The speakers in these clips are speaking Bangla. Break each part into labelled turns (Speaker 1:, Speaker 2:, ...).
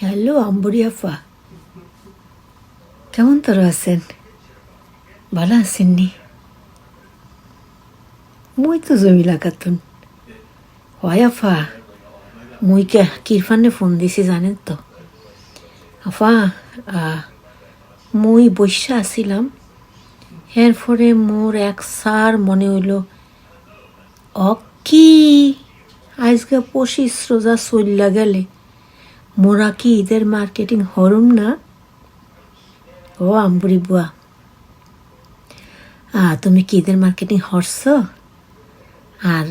Speaker 1: হ্যালো, আম্বরি আফা। কেমন তোরা আছেন? ভালো আছেননি? মুই তো জমিলা খাতুন হয় আফা, মুই কে কিরফানে ফোন দিছি জানেন তো? আফা মুই বৈশা আছিলাম। এরপরে মোর এক সার মনে হইল, অ, কি? আজকে পঁচিশ রোজা চল্লা গেলে। মোরা কি ঈদের মার্কেটিং হরম না? ও আম্বুরি বুয়া। তুমি কি ঈদের মার্কেটিং হরছ? আর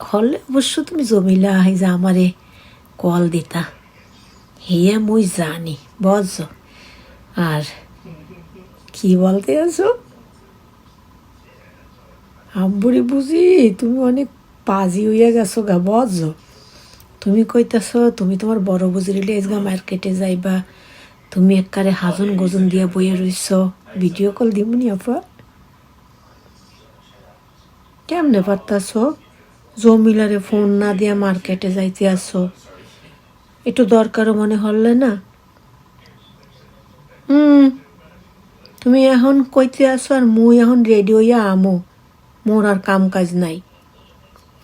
Speaker 1: হলে অবশ্য তুমি জমিলা এই যে আমারে কল দিতা। হিয়া মুই জানি বজ আর কি বলতে আছো? আম্বুরি বুঝি তুমি অনেক পাজি হইয়া গেছো গা বজ তুমি কইতাছ তুমি তোমার বড় বুঝিলে এসগা মার্কেটে যাইবা। তুমি এককারে হাজন গজন দিয়া বইয়া রইছ। ভিডিও কল দিমুনি আপা। কেমনে পারতাছ? জমিলারে ফোন না দিয়া মার্কেটে যাইতে আসো একটু দরকারও মনে হলে না। হুম তুমি এখন কইতে আসো আর মুই এখন রেডি হইয়া আমো। মোর আর কাম কাজ নাই।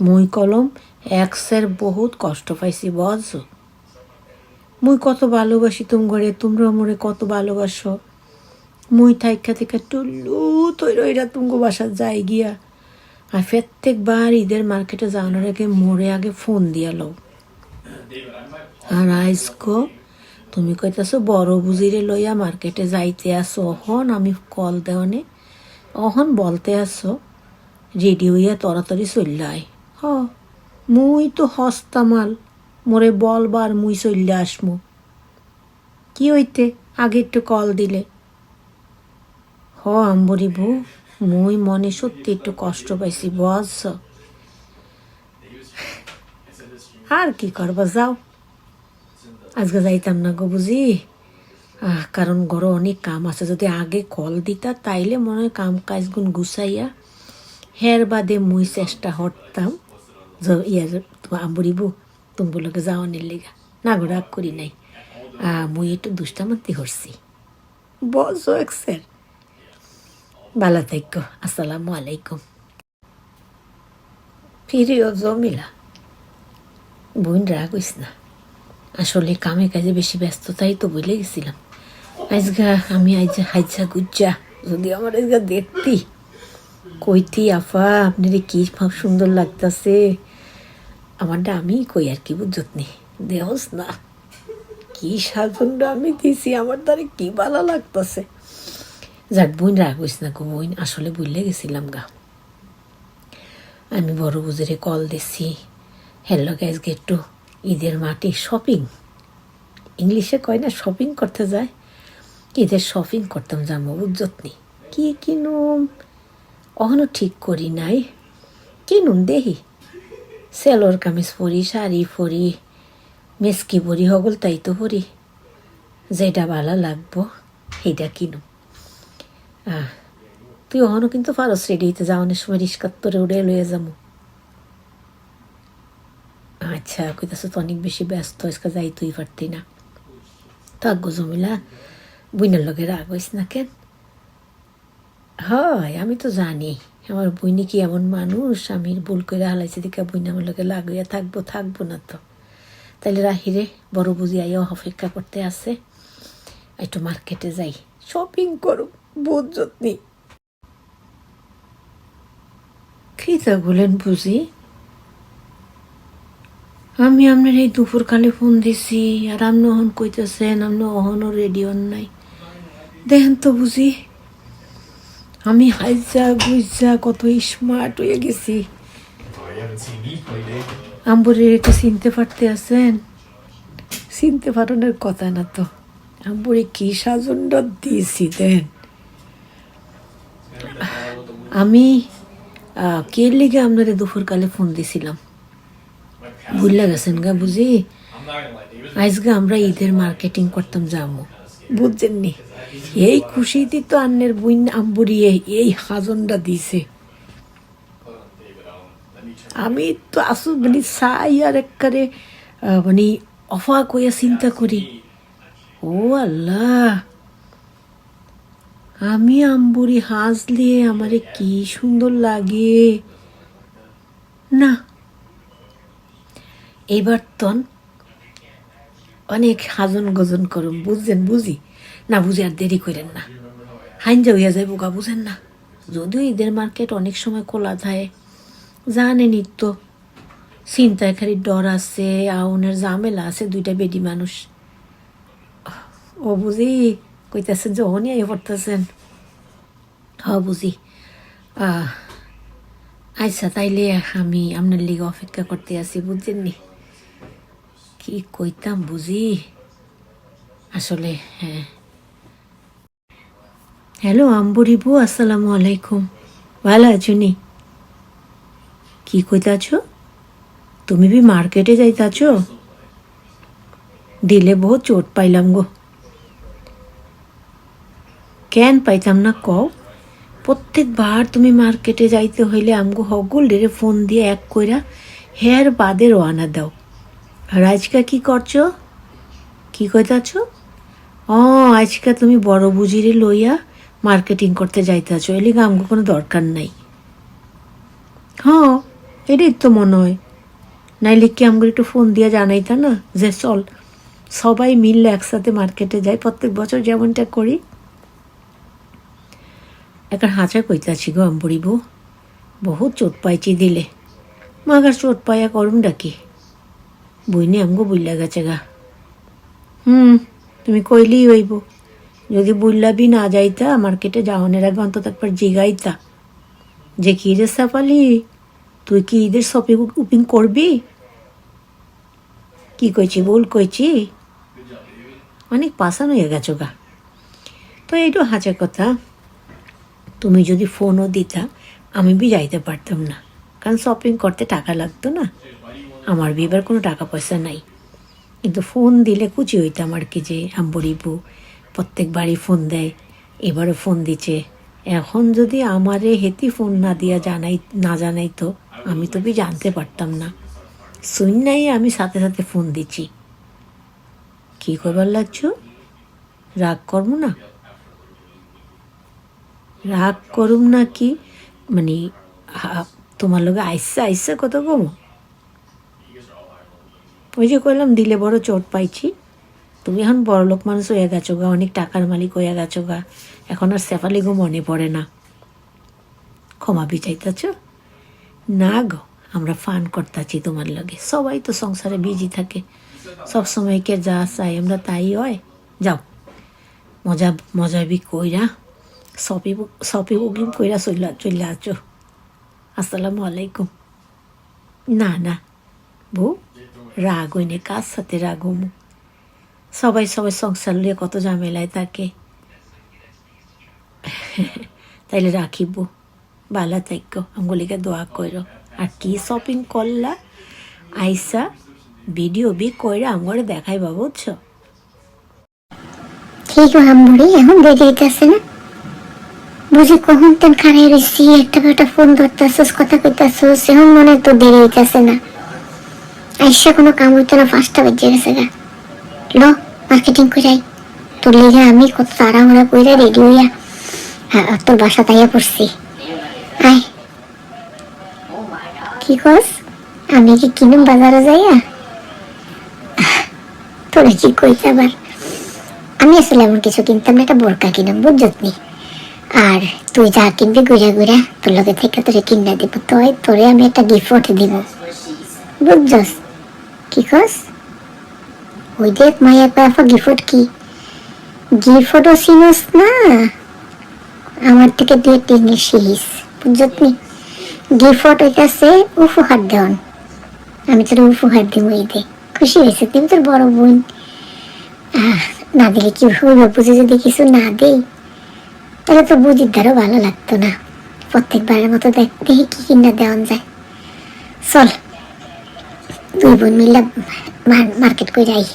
Speaker 1: মুই কলম এক্সের বহুত কষ্ট পাইছি বজ মুই কত ভালোবাসি তুম ঘরে তোমরা মোরে কত ভালোবাসো। মুই থাইকা থেকে টুল্লু তৈরইরা তুমগো বাসার যাই গিয়া। আর প্রত্যেকবার ঈদের মার্কেটে যাওয়ানোর আগে মোরে আগে ফোন দিয়া লও। আর আইসকো, তুমি কইতাছো, বড় বুঝিরে লইয়া মার্কেটে যাইতে আসো। অহন আমি কল দেওয়ানে, অহন বলতে আসো, রেডি হইয়া তরাতরি চললাই হ। মুই তো হস্তামাল মোরে বলবার মুই চললে আসমু। কি হইতে? আগে একটু কল দিলে। হ আম্বরি বউ মুই মনে সত্যি একটু কষ্ট পাইছি বস আর কি করবা যাও। আজকে যাইতাম না গো বুঝি। আহ, কারণ ঘরে অনেক কাম আছে যদি আগে কল দিতা তাইলে মনে হয় কাম কাজগুন গুছাইয়া হের বাদে মুই চেষ্টা হরতাম যে ইয়া আম্বরিব তুমগুলোকে যাওয়ানের লেগা না গো রাগ করি নাই মুই একটু দুষ্টামান্তি হরছি বস এক্সের ভালো থাকো আসসালামু আলাইকুম ফিরিও জমিলা বোন রাগ হইস না আসলে কামে কাজে বেশি ব্যস্ততাই তো বলে গেছিলাম আজগা আমি আজ হাইজা গুজ্জা যদি আমার আজগা দেখতি কইতি আফা আপনার কি সুন্দর লাগতাছে আমারটা আমি কই আর কি, বুঝত নি? দেহস না। কি সাজনটা আমি দিছি, আমার দ্বারে কি ভালো লাগতাছে? যাক, বোন রাগ হইস না গো বোন, আসলে বুঝলে গেছিলাম গা। আমি বড় বুঝেরে কল দিছি হ্যালো গাইজ গেট টু ঈদের মাটি শপিং ইংলিশে কয় না শপিং করতে যায়? ঈদের শপিং করতাম যাব বুঝত নি? কি কিনুম? অহনো ঠিক করি নাই। কিনুন দেহি। সেলোর কামিজ পরি শাড়ি পরি মেসকি পরি হগল তাই তো পরি। যেটা ভালো লাগবো সেইটা আহ, তুই অহনো কিন্তু পারস রেডি হইতে যাওয়ানোর সময় রিস্কার তোরে উড়ে লইয়া যাব। আচ্ছা কইতাছ তো অনেক বেশি ব্যস্ত আজকে যাই তুই পারতি না। গো জমিলা বইনের লগে রাগ হইস না কেন? হয় আমি তো জানি। আমার বইনি কি এমন মানুষ? আমি ভুল করে হালাইছি দিকে বইনে আমার লগে লাগাইয়া থাকব থাকব না তো। তাইলে রাহিরে বড় বুঝি আইয়া অপেক্ষা করতে আছে। একটু মার্কেটে যাই। শপিং করুক বোধ যত্নি। খিদা বলেন বুঝি আমি আপনার এই দুপুরকালে ফোন দিছি আর আপনি অহন কইতেছেন আপনি অহনও রেডি হন নাই। দেখেন তো বুঝি আমি হাইজা, গুইজা কত স্মার্ট হয়ে গেছি. আম্বরের একটু চিনতে পারতে আছেন? চিনতে পারানোর কথা না তো। আম্বরে কি সাজনটা দিয়েছি, দেন। আমি কে লিগে আপনার দুপুরকালে ফোন দিছিলাম? ভুললে গেছেন গা বুঝি. আজকে আমরা ঈদের মার্কেটিং করতাম যাব বুঝছেন নি এই খুশিতে তো আন্নের বইন আম্বুরি এই হাজনটা দিছে. আমি তো আসু মানে চাই আর একবারে মানে অফাক হইয়া চিন্তা করি। ও আল্লাহ। আমি আম্বুরি হাসলে আমারে কি সুন্দর লাগে। না। এইবার তন অনেক হাজন গজন করুম, বুঝছেন? বুঝি? না, বুঝি আর দেরি করেন না। হাইনজা হইয়া যায় বোকা বুঝেন না? যদিও ঈদের মার্কেট অনেক সময় খোলা থাকে জানেনই নিত্য। চিন্তায় খালি ডর আছে, আউনের জামেলা আছে, দুইটা বেডি মানুষ। ও বুঝি? কইতাছেন যে অনি আই পড়তেছেন হ, বুঝি। আচ্ছা তাইলে আমি আপনার লিগে অপেক্ষা করতে আছি, বুঝছেন নি? কি কইতাম বুঝি? আসলে হ্যাঁ। হ্যালো আম্বরিবু আসসালামু আলাইকুম। ভালো আছো নি? কি কইতাছ? তুমি বি মার্কেটে যাইতাছ? দিলে বহু চোট পাইলাম গো। কেন পাইতাম না কও? প্রত্যেকবার তুমি মার্কেটে যাইতে হইলে আমগো হগল ডেরে ফোন দিয়ে এক কইরা হেয়ার বাদে রওনা দাও। আর আজকা কি করছ? কি কইতাছ ও, আজকা তুমি বড় বুঝিরে লইয়া মার্কেটিং করতে যাইতেছ এলিগা আমগো কোনো দরকার নাই। হ্যাঁ এটাই তো মনে হয়। নাইলে কি আমাকে একটু ফোন দিয়ে জানাইতা না? যে চল, সবাই মিললে একসাথে মার্কেটে যাই, প্রত্যেক বছর যেমনটা করি। এখন হাঁচা কইতাছি গো আম্বরিবু বহুত চোট পাইছি দিলে। মাগার চোট পাইয়া করুন ডাকি বইনি আমগো বুইলা গেছে গা। হুম। তুমি কইলেই হইব। যদি বুইলাবি না যাইতা মার্কেটে যাওয়ানের আগে অন্তত একবার জিগাইতা। যে কি রে সাফালি তুই কি ঈদের শপিং উপিং করবি? কি কইছি বল কইছি? অনেক পাসান হয়ে গেছো গা। তো এইটু হাজার কথা তুমি যদি ফোনও দিতা আমি বি যাইতে পারতাম না। কারণ শপিং করতে টাকা লাগতো না। আমার বি এবার কোনো টাকা পয়সা নাই। কিন্তু ফোন দিলে কুচি হইতাম আর কি যে আম্বরিবু প্রত্যেকবারই ফোন দেয়, এবারও ফোন দিচ্ছে এখন যদি আমারে হেতি ফোন না দিয়া জানাই, না জানাই তো, আমি তো জানতে পারতাম না। শুন নাই আমি সাথে সাথে ফোন দিচ্ছি। কি করবার লাগছ? রাগ করব না? রাগ করুম না কি? মানে তোমার লগে আইসা আইসা কত কমো? ওই যে কইলাম, দিলে বড় চোট পাইছি। তুমি এখন বড় লোক মানুষ হয়ে গেছো গা, অনেক টাকার মালিক হয়ে গেছো গা। এখন আর সেফালিগো মনে পড়ে না। ক্ষমা বিচাইতেছ? না গো, আমরা ফান করতেছি তোমার লগে। সবাই তো সংসারে বিজি থাকে। সব সময় কে যা চাই আমরা তাই হয়। যাও, মজা মজা বি কইরা সপি সপি বুকিং কইরা চলে চলে আছো। আসসালামু আলাইকুম। না না, বউ। রাগ হইনে কার সাথে রাগ হমু সবাই সবাই সংসার লিয়ে কত ঝামেলায় থাকে। তাইলে রাখিব, বালা থাইকো আমগুলিকে দোয়া কইরো। আর কি শপিং করলা? আইসা ভিডিও বি কইরা আমগরে দেখাইবা, বুঝছ?
Speaker 2: ঠিক আম্মুরি, এখন দেরি হইতেছে না। বুঝি কখন তেন খাড়াই রইছি একটা একটা ফোন ধরতেছস, কথা কইতাছস, এখন মনে তো দেরি হইতেছে না। আইসা কোনো কাম হইতো না পাঁচটা বেজে গেছে গা। ল মার্কেটিং কইরাই তোর লিগে আমি কত তাড়াহুড়া কইরা রেডি হইয়া হ্যাঁ, তোর বাসা তাইয়া পড়ছি। আয়। কি কস? আমি কি কিনুম বাজারে যাইয়া? তোরে কি কইতে আবার? আমি আসলে এমন কিছু কিনতাম না একটা বোরকা কিনাম বুঝছত নি? আর তুই যা কিনবি ঘুরে ঘুরে তোর লগে থেকে তোরে কিনা দিব তোই তোরে আমি একটা গিফট দিব। বুঝছস? কি ওই দেখ মায়া পাফা গিফট কি? গিফটও চিনস না? আমার থেকে তুই একটা জিনিস শিখিস গিফট হইতাছে উপহার দেওয়ান। আমি তোর উপহার দিব এই দে খুশি হয়েছে তুমি তোর বড় বোন। না দিলে কি হইব বুঝে যদি কিছু না দেই, তাহলে তো বুঝির দ্বারও ভালো লাগতো না। প্রত্যেকবারের মতো দেখতে কি কিনা দেওয়া যায়। চল। দুই বোন মিলে মার্কেট করে আই